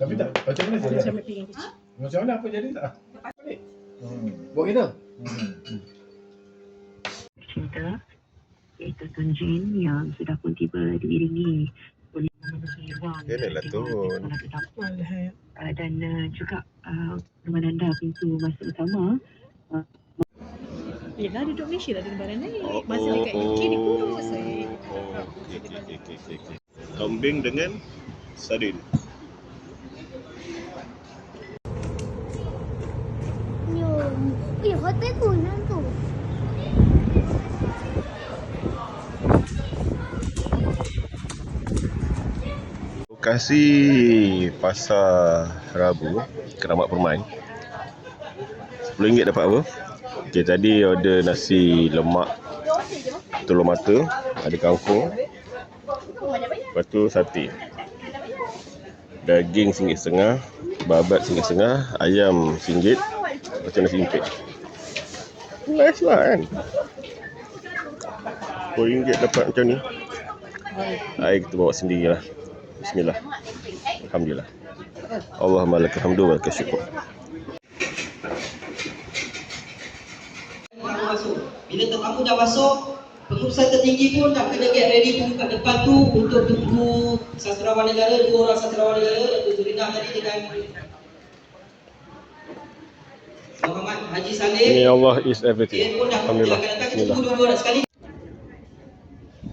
Tapi tak, macam mana jadi? Macam kecil. Macam mana apa jadi tak? Balik. Hmm. Buat gitu? Hmm. cinta iaitu Tun Jin yang sudah pun tiba diiringi oleh memenuhi ruang Tun. tetap Alhamdulillah. uh, dan uh, juga uh, menanda pintu masuk utama Yelah duduk Malaysia lah di negara lain. Oh, Masa oh, dekat UK dia oh. kurus. eh. Oh, okey okey okey. okey. Kambing dengan sardin. Lokasi pasar Rabu Keramat Permai. RM10 dapat apa? Okey tadi order nasi lemak telur mata, ada kangkung. Lepas tu sate. Daging RM1.5, babat RM1.5, ayam RM1, lepas tu nasi impit. Nice lah kan? RM10 dapat macam ni. Air kita bawa sendiri lah. Bismillah. Alhamdulillah. Allahumma lakal hamdu wa lakal syukur. Bila tetamu dah masuk, pengurusan tertinggi pun dah kena get ready tu kat depan tu untuk tunggu sastrawan negara, dua orang sastrawan negara, Datuk Zurina tadi dengan Haji Saleh. Ini Allah is everything. Alhamdulillah. Bismillah. sekali.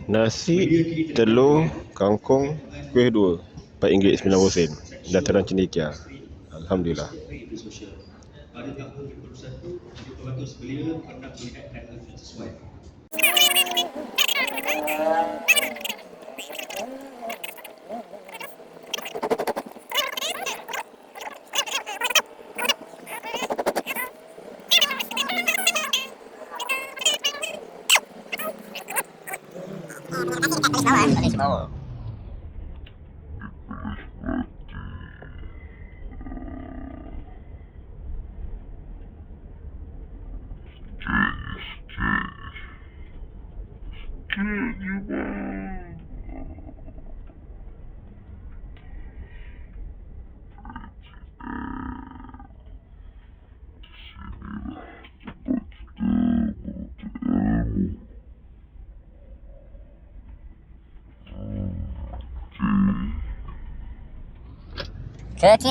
Nasi, telur, kangkung, kuih dua. RM4.90. Dataran cendekia. Alhamdulillah. pada tahun 2021 betul-betul belia pernah melihatkan hal sesuai. Tama, panis mo. Kill you, man. 그렇지.